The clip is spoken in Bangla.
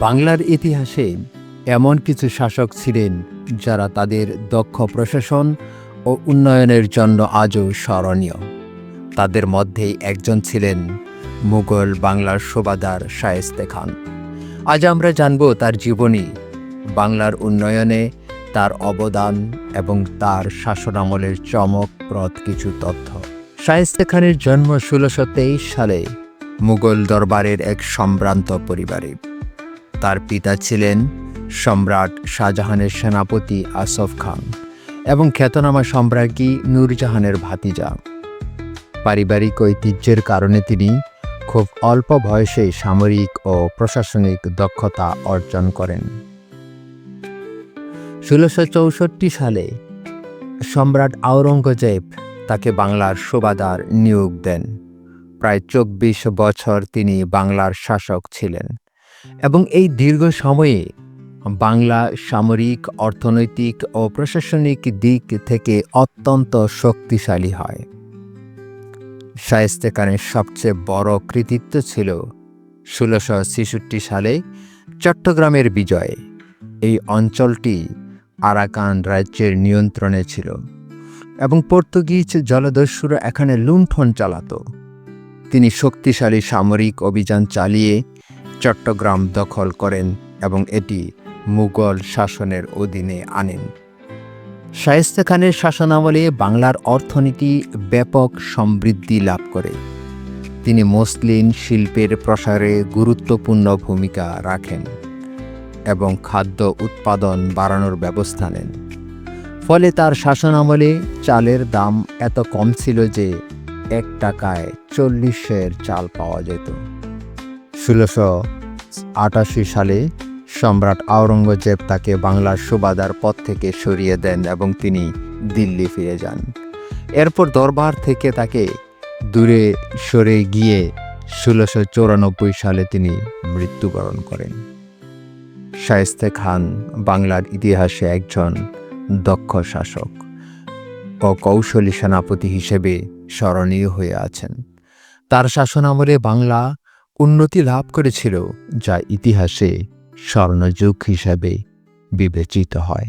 বাংলার ইতিহাসে এমন কিছু শাসক ছিলেন যারা তাদের দক্ষ প্রশাসন ও উন্নয়নের জন্য আজও স্মরণীয়। তাদের মধ্যে একজন ছিলেন মুঘল বাংলার সুবাদার শায়েস্তে খান। আজ আমরা জানব তার জীবনী, বাংলার উন্নয়নে তার অবদান এবং তার শাসনামলের চমকপ্রদ কিছু তথ্য। শায়েস্তে খানের জন্ম ষোলোশো সালে মুঘল দরবারের এক সম্ভ্রান্ত পরিবারে। তার পিতা ছিলেন সম্রাট শাহজাহানের সেনাপতি আসফ খান এবং খ্যাতনামা সম্রাজ্ঞী নূরজাহানের ভাতিজা। পারিবারিক ঐতিহ্যের কারণে তিনি খুব অল্প বয়সে সামরিক ও প্রশাসনিক দক্ষতা অর্জন করেন। ষোলোশো চৌষট্টি সালে সম্রাট আওরঙ্গজেব তাকে বাংলার সুবাদার নিয়োগ দেন। প্রায় চব্বিশ বছর তিনি বাংলার শাসক ছিলেন। এবং এই দীর্ঘ সময়ে বাংলা সামরিক, অর্থনৈতিক ও প্রশাসনিক দিক থেকে অত্যন্ত শক্তিশালী হয়। শায়েস্তে খানের সবচেয়ে বড় কৃতিত্ব ছিল ষোলোশো ছেষট্টি সালে চট্টগ্রামের বিজয়। এই অঞ্চলটি আরাকান রাজ্যের নিয়ন্ত্রণে ছিল এবং পর্তুগিজ জলদস্যুরা এখানে লুণ্ঠন চালাতো। তিনি শক্তিশালী সামরিক অভিযান চালিয়ে চট্টগ্রাম দখল করেন এবং এটি মুঘল শাসনের অধীনে আনেন। শায়েস্তা খানের শাসনামলে বাংলার অর্থনীতি ব্যাপক সমৃদ্ধি লাভ করে। তিনি মসলিন শিল্পের প্রসারে গুরুত্বপূর্ণ ভূমিকা রাখেন এবং খাদ্য উৎপাদন বাড়ানোর ব্যবস্থা নেন। ফলে তার শাসনামলে চালের দাম এত কম ছিল যে এক টাকায় চল্লিশের চাল পাওয়া যেত। ষোলোশো আটাশি সালে সম্রাট আওরঙ্গজেব তাকে বাংলার সুবাদার পদ থেকে সরিয়ে দেন এবং তিনি দিল্লি ফিরে যান। এরপর দরবার থেকে তাকে দূরে সরে গিয়ে ষোলোশো চৌরানব্বই সালে তিনি মৃত্যুবরণ করেন। শায়েস্তে খান বাংলার ইতিহাসে একজন দক্ষ শাসক ও কৌশলী সেনাপতি হিসেবে স্মরণীয় হয়ে আছেন। তার শাসন আমলে বাংলা উন্নতি লাভ করেছিল যা ইতিহাসে স্বর্ণযুগ হিসাবে বিবেচিত হয়।